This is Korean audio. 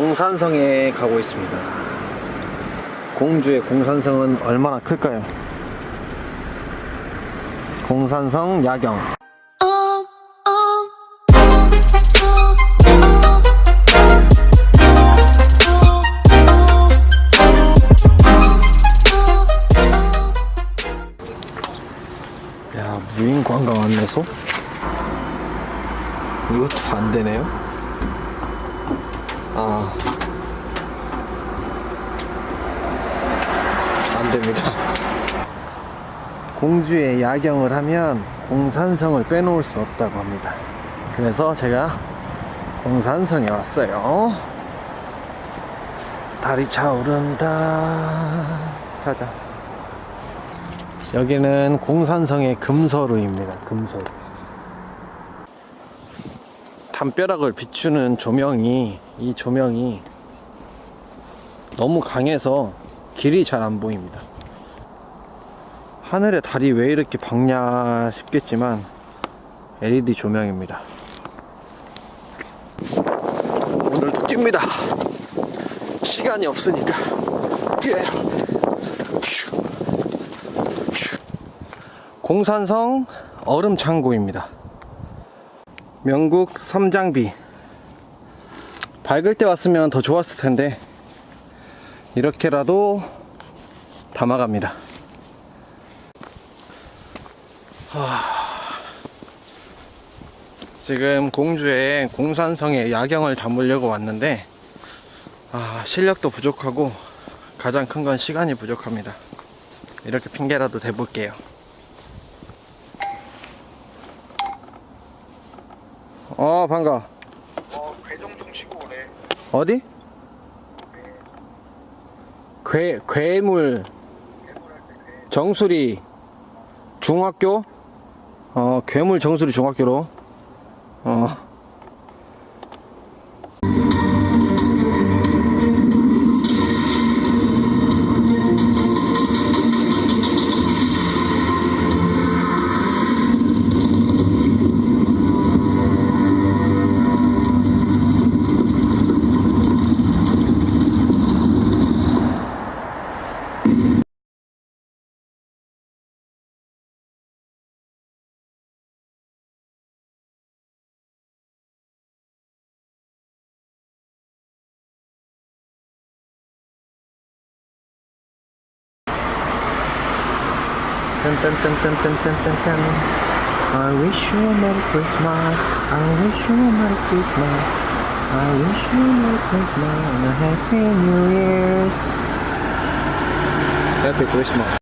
공산성에 가고 있습니다. 공주의 공산성은 얼마나 클까요? 공산성 야경. 야, 무인 관광 안내소? 이것도 안 되네요? 아. 안 됩니다. 공주의 야경을 하면 공산성을 빼놓을 수 없다고 합니다. 그래서 제가 공산성에 왔어요. 달이 차오른다. 가자. 여기는 공산성의 금서루입니다. 금서루. 담벼락을 비추는 조명이 이 조명이 너무 강해서 길이 잘 안 보입니다. 하늘에 달이 왜 이렇게 밝냐 싶겠지만 LED 조명입니다. 오늘도 뜁니다. 시간이 없으니까 뛰어요. 공산성 얼음 창고입니다. 명국 삼장비. 밝을 때 왔으면 더 좋았을 텐데 이렇게라도 담아갑니다. 하... 지금 공주의 공산성의 야경을 담으려고 왔는데 아, 실력도 부족하고 가장 큰 건 시간이 부족합니다. 이렇게 핑계라도 대볼게요. 어 반가. 어, 괴정중 치고 오래. 어디? 괴 괴물. 정수리 중학교 어 괴물 정수리 중학교로 어 Dun, dun, dun, dun, dun, dun, dun, dun. I wish you a Merry Christmas. I wish you a Merry Christmas. I wish you a Merry Christmas and a Happy New Year's. Happy Christmas.